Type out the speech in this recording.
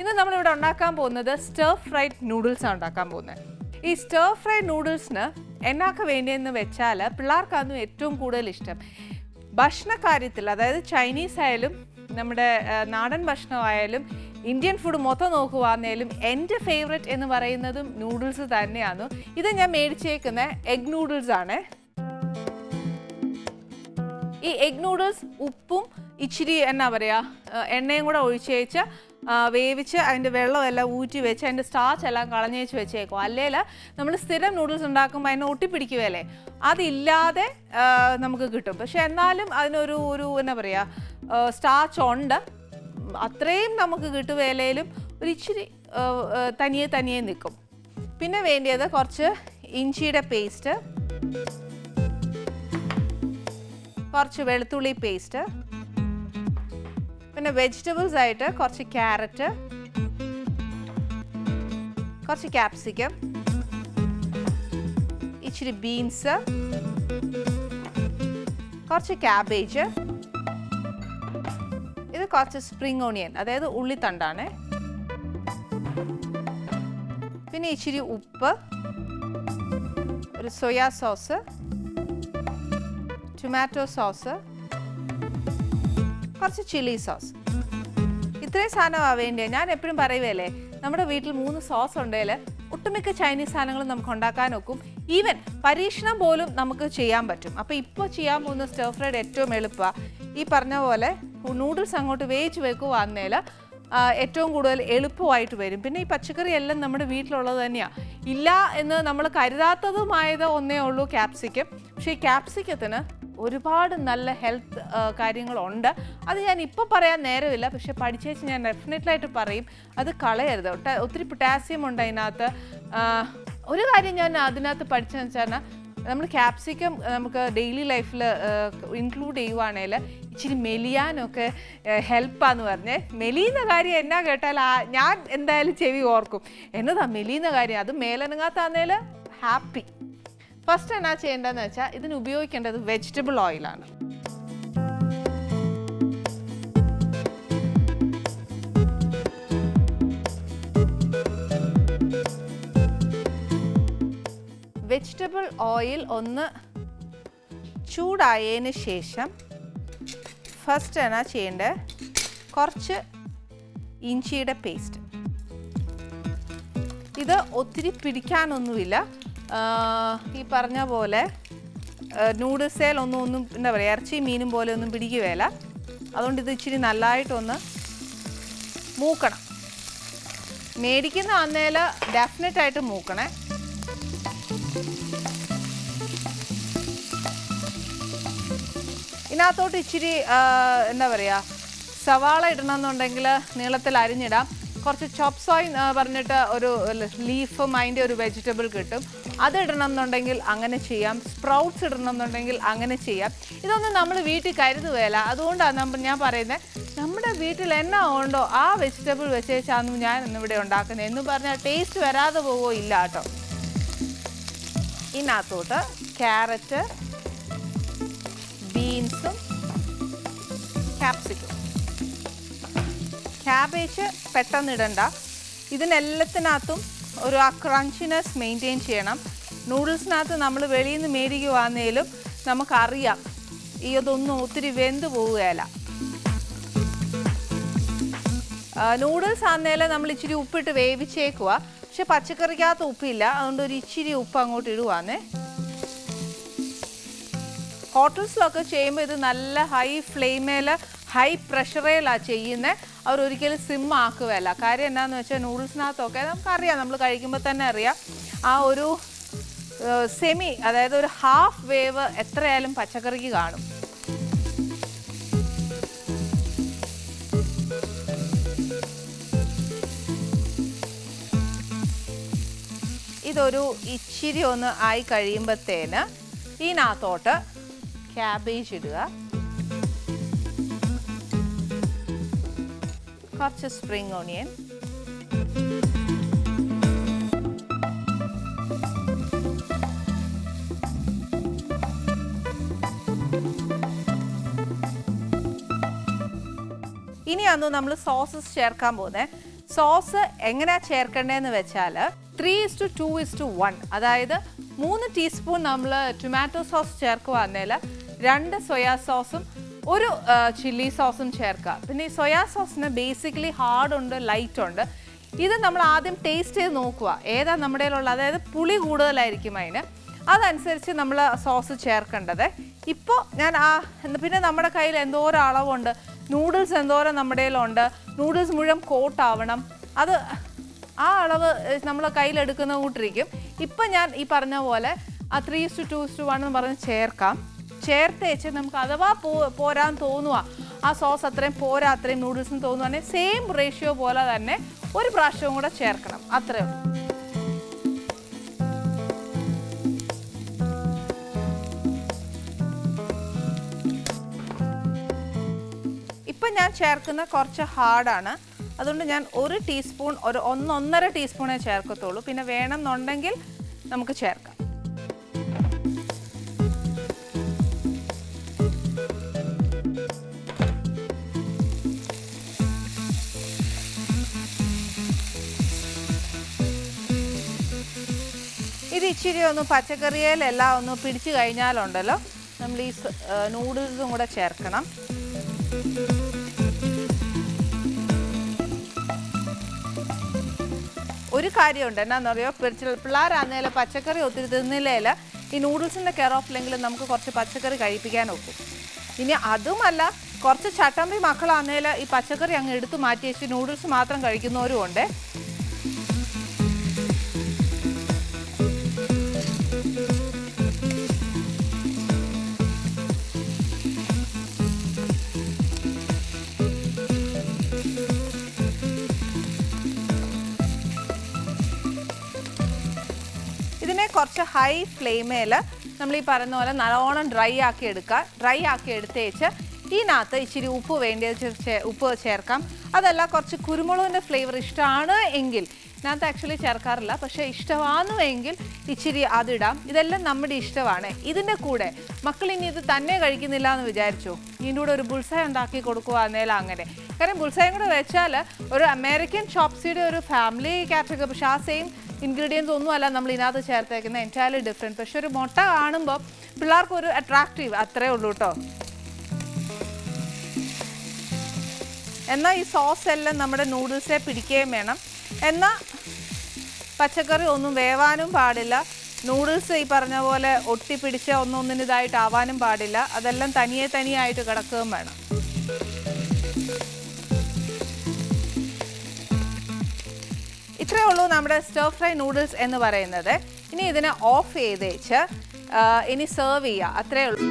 ഇന്ന് നമ്മളിവിടെ ഉണ്ടാക്കാൻ പോകുന്നത് സ്റ്റർ ഫ്രൈഡ് നൂഡിൽസ് ആണ് ഉണ്ടാക്കാൻ പോകുന്നത്. ഈ സ്റ്റർ ഫ്രൈഡ് നൂഡിൽസിന് എന്നാക്ക വേണ്ടിയെന്ന് വെച്ചാൽ പിള്ളേർക്കാണ് ഏറ്റവും കൂടുതൽ ഇഷ്ടം. ഭക്ഷണ കാര്യത്തിൽ അതായത് ചൈനീസ് ആയാലും നമ്മുടെ നാടൻ ഭക്ഷണമായാലും ഇന്ത്യൻ ഫുഡ് മൊത്തം നോക്കുവാന്നേലും എന്റെ ഫേവററ്റ് എന്ന് പറയുന്നതും നൂഡിൽസ് തന്നെയാണ്. ഇത് ഞാൻ മേടിച്ചേക്കുന്ന എഗ് നൂഡിൽസ് ആണ്. ഈ എഗ് നൂഡിൽസ് ഉപ്പും ഇച്ചിരി എന്നാ പറയുക എണ്ണയും കൂടെ ഒഴിച്ചേച്ച് വേവിച്ച് അതിന്റെ വെള്ളമെല്ലാം ഊറ്റി വെച്ച് അതിന്റെ സ്റ്റാച്ച് എല്ലാം കളഞ്ഞേച്ച് വെച്ചേക്കും. അല്ലെങ്കിൽ നമ്മൾ സ്ഥിരം നൂഡിൽസ് ഉണ്ടാക്കുമ്പോൾ അതിനെ ഒട്ടിപ്പിടിക്കുകയല്ലേ? അതില്ലാതെ നമുക്ക് കിട്ടും. പക്ഷെ എന്നാലും അതിനൊരു ഒരു എന്നാ പറയുക സ്റ്റാച്ച് ഉണ്ട്. അത്രയും നമുക്ക് കിട്ടുവേലയിലും ഒരു ഇച്ചിരി തനിയെ തനിയെ നിൽക്കും. പിന്നെ വേണ്ടിയത് കുറച്ച് ഇഞ്ചിയുടെ പേസ്റ്റ് കുറച്ച് വെളുത്തുള്ളി പേസ്റ്റ് പിന്നെ വെജിറ്റബിൾസ് ആയിട്ട് കുറച്ച് ക്യാരറ്റ് കുറച്ച് ക്യാപ്സിക്കം ഇച്ചിരി ബീൻസ് കുറച്ച് ക്യാബേജ് ഇത് കുറച്ച് സ്പ്രിംഗ് ഓണിയൻ അതായത് ഉള്ളിത്തണ്ടാണ്. പിന്നെ ഇച്ചിരി ഉപ്പ് ഒരു സോയാ സോസ് ടൊമാറ്റോ സോസ് കുറച്ച് ചില്ലി സോസ് ഇത്രയും സാധനമാണ് വേണ്ടിയത് ഞാൻ എപ്പോഴും പറയുകയല്ലേ നമ്മുടെ വീട്ടിൽ മൂന്ന് സോസ് ഉണ്ടെങ്കിൽ ഒട്ടുമിക്ക ചൈനീസ് സാധനങ്ങളും നമുക്ക് ഉണ്ടാക്കാൻ ഒക്കും. ഈവൻ പരീക്ഷണം പോലും നമുക്ക് ചെയ്യാൻ പറ്റും. അപ്പോൾ ഇപ്പോൾ ചെയ്യാൻ പോകുന്ന സ്റ്റർ ഫ്രൈഡ് ഏറ്റവും എളുപ്പമാണ് ഈ പറഞ്ഞ പോലെ നൂഡിൽസ് അങ്ങോട്ട് വേവിച്ച് വെക്കുവാന്നേൽ ഏറ്റവും കൂടുതൽ എളുപ്പമായിട്ട് വരും. പിന്നെ ഈ പച്ചക്കറി എല്ലാം നമ്മുടെ വീട്ടിലുള്ളത് തന്നെയാണ് ഇല്ല എന്ന് നമ്മൾ കരുതാത്തതുമായത് ഒന്നേ ഉള്ളൂ ക്യാപ്സിക്കം പക്ഷേ ഈ ക്യാപ്സിക്കത്തിന് ഒരുപാട് നല്ല ഹെൽത്ത് കാര്യങ്ങളുണ്ട്. അത് ഞാൻ ഇപ്പോൾ പറയാൻ നേരമില്ല. പക്ഷെ പഠിച്ചേച്ച് ഞാൻ ഡെഫിനറ്റ്ലായിട്ട് പറയും അത് കളയരുത്. ഒത്തിരി പൊട്ടാസ്യം ഉണ്ട് അതിനകത്ത്. ഒരു കാര്യം ഞാൻ അതിനകത്ത് പഠിച്ചതെന്ന് വെച്ചാൽ നമ്മൾ ക്യാപ്സിക്കം നമുക്ക് ഡെയിലി ലൈഫിൽ ഇൻക്ലൂഡ് ചെയ്യുവാണെങ്കിൽ ഇച്ചിരി മെലിയാനൊക്കെ ഹെൽപ്പാന്ന് പറഞ്ഞേ. മെലിയുന്ന കാര്യം എന്നാ കേട്ടാൽ ഞാൻ എന്തായാലും ചെവി ഓർക്കും. എന്നതാ മെലിയുന്ന കാര്യം? അത് മേലനങ്ങാത്താന്നേൽ ഹാപ്പി. ഫസ്റ്റ് എന്നാ ചെയ്യേണ്ടതെന്ന് വെച്ചാൽ ഇതിന് ഉപയോഗിക്കേണ്ടത് വെജിറ്റബിൾ ഓയിലാണ് വെജിറ്റബിൾ ഓയിൽ ഒന്ന് ചൂടായതിന് ശേഷം ഫസ്റ്റ് എന്നാ ചെയ്യേണ്ടത്? കുറച്ച് ഇഞ്ചിയുടെ പേസ്റ്റ് ഇത് ഒത്തിരി പിടിക്കാനൊന്നുമില്ല. ഈ പറഞ്ഞ പോലെ നൂഡിൽസേൽ ഒന്നും ഒന്നും എന്താ പറയുക ഇറച്ചി മീനും പോലെ ഒന്നും പിടിക്കുകയില്ല. അതുകൊണ്ട് ഇത് ഇച്ചിരി നല്ലതായിട്ടൊന്ന് മൂക്കണം. മേടിക്കുന്ന അന്നേൽ ഡെഫിനറ്റ് ആയിട്ട് മൂക്കണേ. ഇതിനകത്തോട്ട് ഇച്ചിരി എന്താ പറയുക സവാള ഇടണമെന്നുണ്ടെങ്കിൽ നീളത്തിൽ അരിഞ്ഞിടാം. കുറച്ച് ചോപ്സോയിൻ പറഞ്ഞിട്ട് ഒരു ലീഫും അതിന്റെ ഒരു വെജിറ്റബിൾ കിട്ടും. അത് ഇടണം എന്നുണ്ടെങ്കിൽ അങ്ങനെ ചെയ്യാം. സ്പ്രൗട്ട്സ് ഇടണം എന്നുണ്ടെങ്കിൽ അങ്ങനെ ചെയ്യാം. ഇതൊന്നും നമ്മൾ വീട്ടിൽ കരുതുകയല്ല അതുകൊണ്ടാണ് നമ്മൾ ഞാൻ പറയുന്നത് നമ്മുടെ വീട്ടിൽ എന്നാ ഉണ്ടോ ആ വെജിറ്റബിൾ വെച്ചേച്ചാന്ന് ഞാൻ ഇന്നിവിടെ ഉണ്ടാക്കുന്നത്. എന്ന് പറഞ്ഞാൽ ടേസ്റ്റ് വരാതെ പോവോ ഇല്ല കേട്ടോ. ഇതിനകത്തോട്ട് ക്യാരറ്റ് ബീൻസും ക്യാപ്സിക്കും ക്യാബേജ് പെട്ടെന്ന് ഇടണ്ട. ഇതിനെല്ലാത്തിനകത്തും ഒരു ആ ക്രഞ്ചിനെസ് മെയിന്റെയിൻ ചെയ്യണം. നൂഡിൽസിനകത്ത് നമ്മൾ വെളിയിൽ നിന്ന് മേടിക്കുവാന്നേലും നമുക്കറിയാം. ഈ അതൊന്നും ഒത്തിരി വെന്ത് പോവുകയല്ല നൂഡിൽസ് ആന്നേലും നമ്മൾ ഇച്ചിരി ഉപ്പിട്ട് വേവിച്ചേക്കുക പക്ഷെ പച്ചക്കറിക്കകത്ത് ഉപ്പില്ല. അതുകൊണ്ട് ഒരു ഇച്ചിരി ഉപ്പ് അങ്ങോട്ട് ഇടുവാന്നേ. ഹോട്ടൽസിലൊക്കെ ചെയ്യുമ്പോൾ ഇത് നല്ല ഹൈ ഫ്ലെയിമേൽ ഹൈ പ്രഷറേലാണ് ചെയ്യുന്നത് അവർ ഒരിക്കലും സിം ആക്കുകയല്ല. കാര്യം എന്താണെന്ന് വെച്ചാൽ നൂഡിൽസിനകത്തൊക്കെ നമുക്കറിയാം നമ്മൾ കഴിക്കുമ്പോൾ തന്നെ അറിയാം. ആ ഒരു സെമി അതായത് ഒരു ഹാഫ് വേവ് എത്രയായാലും പച്ചക്കറിക്ക് കാണും. ഇതൊരു ഇച്ചിരി ഒന്ന് ആയി കഴിയുമ്പോഴത്തേന് ഇതിനകത്തോട്ട് ക്യാബേജ് ഇടുക. കുറച്ച് സ്പ്രിംഗ് ഓണിയൻ ഇനിയാണ് നമ്മൾ സോസസ് ചേർക്കാൻ പോകുന്നത് സോസ് എങ്ങനെയാ ചേർക്കേണ്ടതെന്ന് വെച്ചാൽ three is to two is to one അതായത് മൂന്ന് ടീസ്പൂൺ നമ്മൾ ടൊമാറ്റോ സോസ് ചേർക്കുവാന്നേൽ രണ്ട് സോയാ സോസും ഒരു ചില്ലി സോസും ചേർക്കുക. പിന്നെ ഈ സോയാ സോസിന് ബേസിക്കലി ഹാർഡ് ഉണ്ട് ലൈറ്റ് ഉണ്ട്. ഇത് നമ്മൾ ആദ്യം ടേസ്റ്റ് ചെയ്ത് നോക്കുക. ഏതാ നമ്മുടെ ഉള്ളത് അതായത് പുളി കൂടുതലായിരിക്കും അതിന്. അതനുസരിച്ച് നമ്മൾ സോസ് ചേർക്കേണ്ടത്. ഇപ്പോൾ ഞാൻ ആ പിന്നെ നമ്മുടെ കയ്യിൽ എന്തോരം അളവുണ്ട്. നൂഡിൽസ് എന്തോരം നമ്മുടെ ഉണ്ട് നൂഡിൽസ് മുഴുവൻ കോട്ടാവണം. അത് ആ അളവ് നമ്മൾ കയ്യിലെടുക്കുന്ന കൂട്ടിരിക്കും. ഇപ്പം ഞാൻ ഈ പറഞ്ഞ പോലെ ആ ത്രീ ടു ടു വൺ എന്ന് പറഞ്ഞ് ചേർക്കാം. ചേർത്തേച്ച് നമുക്ക് അഥവാ പോരാൻ തോന്നുക ആ സോസ് അത്രയും പോരാ അത്രയും നൂഡിൽസിന് തോന്നുകയാണെങ്കിൽ സെയിം റേഷ്യോ പോലെ തന്നെ ഒരു പ്രാവശ്യവും കൂടെ ചേർക്കണം. അത്രേ ഉള്ളൂ. ഇപ്പം ഞാൻ ചേർക്കുന്ന കുറച്ച് ഹാർഡാണ്. അതുകൊണ്ട് ഞാൻ ഒരു ടീസ്പൂൺ ഒരു ഒന്നൊന്നര ടീസ്പൂണേ ചേർക്കത്തുള്ളൂ. പിന്നെ വേണമെന്നുണ്ടെങ്കിൽ നമുക്ക് ചേർക്കാം. ഇത് ഇച്ചിരി ഒന്ന് പച്ചക്കറിയിലെല്ലാം ഒന്ന് പിടിച്ചു കഴിഞ്ഞാലുണ്ടല്ലോ. നമ്മൾ ഈ നൂഡിൽസും കൂടെ ചേർക്കണം. ഒരു കാര്യമുണ്ട്. എന്നാന്നറിയോ പിള്ളേരാന്നേലും പച്ചക്കറി ഒത്തിരി തിന്നില്ലേൽ ഈ നൂഡിൽസിന്റെ കെയർ നമുക്ക് കുറച്ച് പച്ചക്കറി കഴിപ്പിക്കാൻ ഒക്കും. ഇനി അതുമല്ല കുറച്ച് ചട്ടമ്പി മക്കളാന്നേൽ ഈ പച്ചക്കറി അങ്ങ് എടുത്തു മാറ്റി വെച്ച് നൂഡിൽസ് മാത്രം കഴിക്കുന്നവരും ഉണ്ട് കുറച്ച് ഹൈ ഫ്ലെയിമേൽ നമ്മൾ ഈ പറയുന്ന പോലെ നല്ലോണം ഡ്രൈ ആക്കി എടുക്കുക. ഡ്രൈ ആക്കി എടുത്തേച്ച് ഇതിനകത്ത് ഇച്ചിരി ഉപ്പ് വേണ്ടി ഉപ്പ് ചേർക്കാം. അതല്ല കുറച്ച് കുരുമുളകിന്റെ ഫ്ലേവർ ഇഷ്ടമാണ് എങ്കിൽ. ഇതിനകത്ത് ആക്ച്വലി ചേർക്കാറില്ല പക്ഷേ ഇഷ്ടമാണു എങ്കിൽ ഇച്ചിരി അതിടാം. ഇതെല്ലാം നമ്മുടെ ഇഷ്ടമാണ്. ഇതിന്റെ കൂടെ മക്കൾ ഇനി ഇത് തന്നെ കഴിക്കുന്നില്ല എന്ന് വിചാരിച്ചു? ഇതിന്റെ കൂടെ ഒരു ബുൾസായ ഉണ്ടാക്കി കൊടുക്കുക എന്നേലും അങ്ങനെ. കാരണം ബുൾസായും കൂടെ വെച്ചാൽ ഒരു അമേരിക്കൻ ഷോപ്സിയുടെ ഒരു ഫാമിലി കാറ്റഗറി പക്ഷേ ആ സെയിം ഇൻഗ്രീഡിയൻസ് ഒന്നുമല്ല നമ്മൾ ഇതിനകത്ത് ചേർത്തേക്കുന്നത്. എന്റയർലി ഡിഫറെന്റ് പക്ഷെ ഒരു മുട്ട കാണുമ്പോൾ പിള്ളേർക്ക് ഒരു അട്രാക്റ്റീവ് അത്രേ ഉള്ളൂ കേട്ടോ എന്നാൽ ഈ സോസ് എല്ലാം നമ്മുടെ നൂഡിൽസെ പിടിക്കുകയും വേണം. എന്നാൽ പച്ചക്കറി ഒന്നും വേവാനും പാടില്ല. നൂഡിൽസ് ഈ പറഞ്ഞ പോലെ ഒട്ടിപ്പിടിച്ച് ഒന്നൊന്നിനിതായിട്ടാവാനും പാടില്ല. അതെല്ലാം തനിയെ തനിയായിട്ട് കിടക്കുകയും വേണം. ഇത്രയേ ഉള്ളൂ നമ്മുടെ സ്റ്റർ ഫ്രൈ നൂഡിൽസ് എന്ന് പറയുന്നത്. ഇനി ഇതിനെ ഓഫ് ചെയ്തേച്ച് ഇനി സെർവ് ചെയ്യുക. അത്രയേ ഉള്ളൂ.